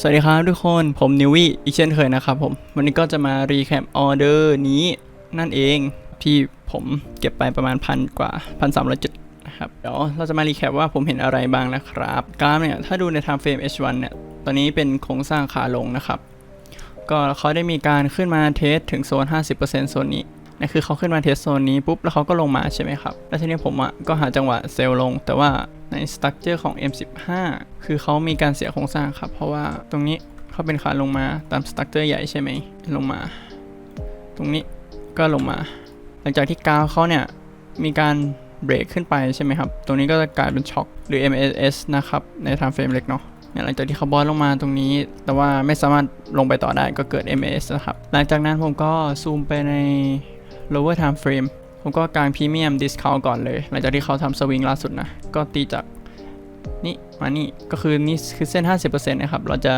สวัสดีครับทุกคนผมนิววี่อีกเช่นเคยนะครับผมวันนี้ก็จะมารีแคปออเดอร์นี้นั่นเองที่ผมเก็บไปประมาณพันกว่าพันสามร้อยจุดนะครับเดี๋ยวเราจะมารีแคปว่าผมเห็นอะไรบ้างนะครับกราฟเนี่ยถ้าดูใน time frame H1 เนี่ยตอนนี้เป็นโครงสร้างขาลงนะครับ ก็เขาได้มีการขึ้นมาเทสถึงโซน 50%โซนนี้ นั่นคือเขาขึ้นมาเทสโซนนี้ปุ๊บแล้วเขาก็ลงมาใช่ไหมครับ แล้วทีนี้ผมอะก็หาจังหวะเซลลง แต่ว่าในสตั๊กเจอร์ของ M15 คือเขามีการเสียโครงสร้างครับ เพราะว่าตรงนี้เขาเป็นขาลงมาตามสตั๊กเจอร์ใหญ่ใช่ไหมลงมา ตรงนี้ก็ลงมา หลังจากที่กาวเขาเนี่ยมีการเบรกขึ้นไปใช่ไหมครับ ตรงนี้ก็จะกลายเป็นช็อคหรือ MAS นะครับ ใน time frame เล็กเนาะนี่หลังจากที่เขาบอสลงมาตรงนี้ แต่ว่าไม่สามารถลงไปต่อได้ก็เกิด MS นะครับ หลังจากนั้นผมก็ซูมไปใน lower time frame ผมก็กาง premium discount ก่อนเลย หลังจากที่เขาทำสวิงล่าสุดนะ ก็ตีจากนี่มานี่ก็คือนี่คือเส้น 50%นะครับ เราจะ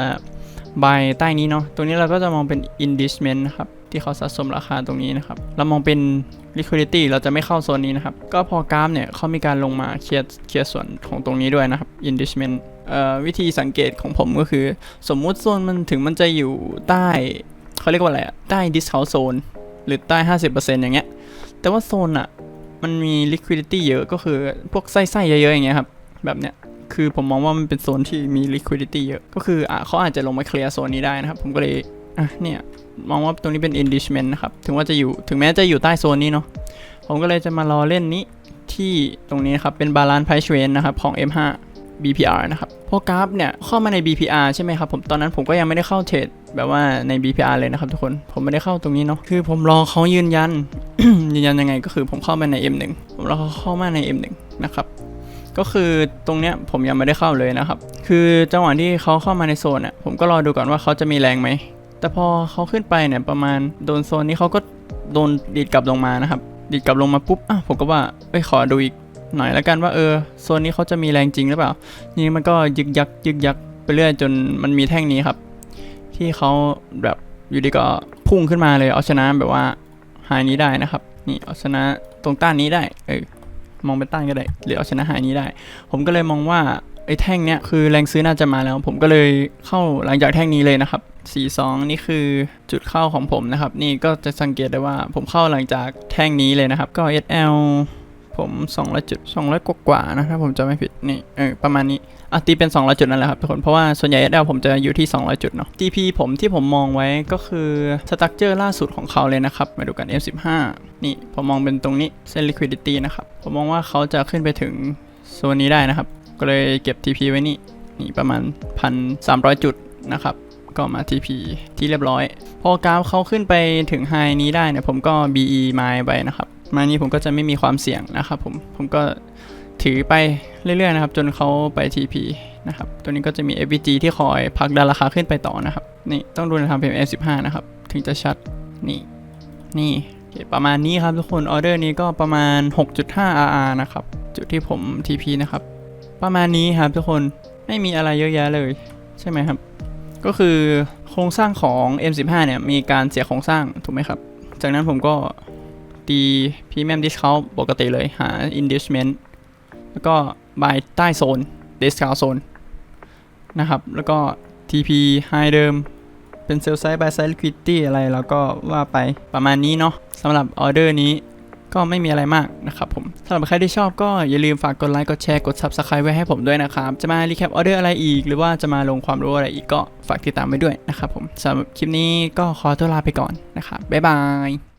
buy ใต้นี้เนาะ ตรงนี้เราก็จะมองเป็น indicement นะครับ ที่เขาสะสมราคาตรงนี้นะครับ เรามองเป็น liquidity เราจะไม่เข้าโซนนี้นะครับ ก็พอกราฟเนี่ยเขามีการลงมาเคลียร์เคลียร์ส่วนของตรงนี้ด้วยนะครับ indicement วิธีสังเกตของผมก็คือ สมมุติโซนมันถึงมันจะอยู่ใต้เขาเรียกว่าอะไรอะใต้ discount zone หรือใต้ 50%อย่างเงี้ย แต่ว่าโซนอะมันมี liquidity เยอะก็คือพวกไส้ๆเยอะๆอย่างเงี้ยครับแบบเนี้ยคือผมมองว่ามันเป็นโซนที่มี liquidity เยอะ ก็คืออะเขาอาจจะลงมาเคลียร์โซนนี้ได้นะครับ ผมก็เลยอะเนี่ยมองว่าตรงนี้เป็น indicement นะครับ ถึงว่าจะอยู่ถึงแม้จะอยู่ใต้โซนนี้เนาะผมก็เลยจะมารอเล่นนี้ที่ตรงนี้นครับ เป็น balance price range นะครับ ของ M5 BPR นะครับพอกราฟเนี่ยเข้ามาใน BPR ใช่ไหมครับผมตอนนั้นผมก็ยังไม่ได้เข้าเทรด แบบว่าใน BPR เลยนะครับทุกคน ผมไม่ได้เข้าตรงนี้เนาะ คือผมรอเขายืนยัน ยืนยันยังไงก็คือผมเข้ามาใน M1 ผมรอเขาเข้ามาใน M1 นะครับ ก็คือตรงเนี้ยผมยังไม่ได้เข้าเลยนะครับ คือจังหวะที่เขาเข้ามาในโซนอะ ผมก็รอดูก่อนว่าเขาจะมีแรงไหม แต่พอเขาขึ้นไปเนี่ยประมาณโดนโซนนี้เขาก็โดนดีดกลับลงมานะครับ ดีดกลับลงมาปุ๊บ อะผมก็ว่าเอ้ยขอดูอีกหน่อยแล้วกันว่าเออโซนนี้เขาจะมีแรงจริงหรือเปล่า นี่มันก็ยึกยักยึกยักไปเรื่อยจนมันมีแท่งนี้ครับ ที่เขาแบบอยู่ดีก็พุ่งขึ้นมาเลยเอาชนะแบบว่าหายนี้ได้นะครับ นี่เอาชนะตรงต้านนี้ได้เออมองเป็นต้านก็ได้หรือเอาชนะหายนี้ได้ ผมก็เลยมองว่าไอ้แท่งเนี้ยคือแรงซื้อน่าจะมาแล้ว ผมก็เลยเข้าหลังจากแท่งนี้เลยนะครับ42 นี่คือจุดเข้าของผมนะครับ นี่ก็จะสังเกตได้ว่าผมเข้าหลังจากแท่งนี้เลยนะครับ ก็ SL ผม200จุด200กว่ากว่าๆนะถ้าผมจะไม่ผิดนี่เออประมาณนี้อะตีเป็น 200 จุดนั่นแหละครับทุกคนเพราะว่าส่วนใหญ่ SL ผมจะอยู่ที่ 200 จุดเนาะ TP ผมที่ผมมองไว้ก็คือสตั๊กเจอร์ล่าสุดของเขาเลยนะครับ มาดูกัน F15 นี่ผมมองเป็นตรงนี้เส้น liquidity นะครับ ผมมองว่าเขาจะขึ้นไปถึงโซนนี้ได้นะครับ ก็เลยเก็บ TP ไว้นี่นี่ประมาณ 1,300 จุดนะครับ ก็มา TP ที่เรียบร้อย พอกราฟเขาขึ้นไปถึงไฮนี้ได้เนี่ยผมก็ BE มาไปนะครับมานี้ผมก็จะไม่มีความเสี่ยงนะครับผมผมก็ถือไปเรื่อยๆนะครับ จนเขาไป TP นะครับ ตัวนี้ก็จะมี FVG ที่คอยผลักดันราคาขึ้นไปต่อนะครับ นี่ต้องดูในทางเป็น F15 นะครับ ถึงจะชัด นี่นี่ประมาณนี้ครับทุกคนออเดอร์นี้ก็ประมาณ 6.5 RR นะครับ จุดที่ผม TP นะครับ ประมาณนี้ครับทุกคนไม่มีอะไรเยอะแยะเลย ใช่ไหมครับ ก็คือโครงสร้างของ M15 เนี่ยมีการเสียโครงสร้างถูกไหมครับ จากนั้นผมก็ตีพรีเมียมดิสคาวปกติเลยหา inducement แล้วก็ buy ใต้โซน discount zone นะครับ แล้วก็ TP high เดิมเป็น sell side buy side liquidity อะไร แล้วก็ว่าไปประมาณนี้เนาะสำหรับออเดอร์นี้ ก็ไม่มีอะไรมากนะครับผมสำหรับใครที่ชอบก็อย่าลืมฝากกดไลค์กดแชร์กด subscribe ไว้ให้ผมด้วยนะครับ จะมารีแคปออเดอร์อะไรอีก หรือว่าจะมาลงความรู้อะไรอีกก็ฝากติดตามไว้ด้วยนะครับผมสำหรับคลิปนี้ก็ขอตัวลาไปก่อนนะครับบ๊ายบาย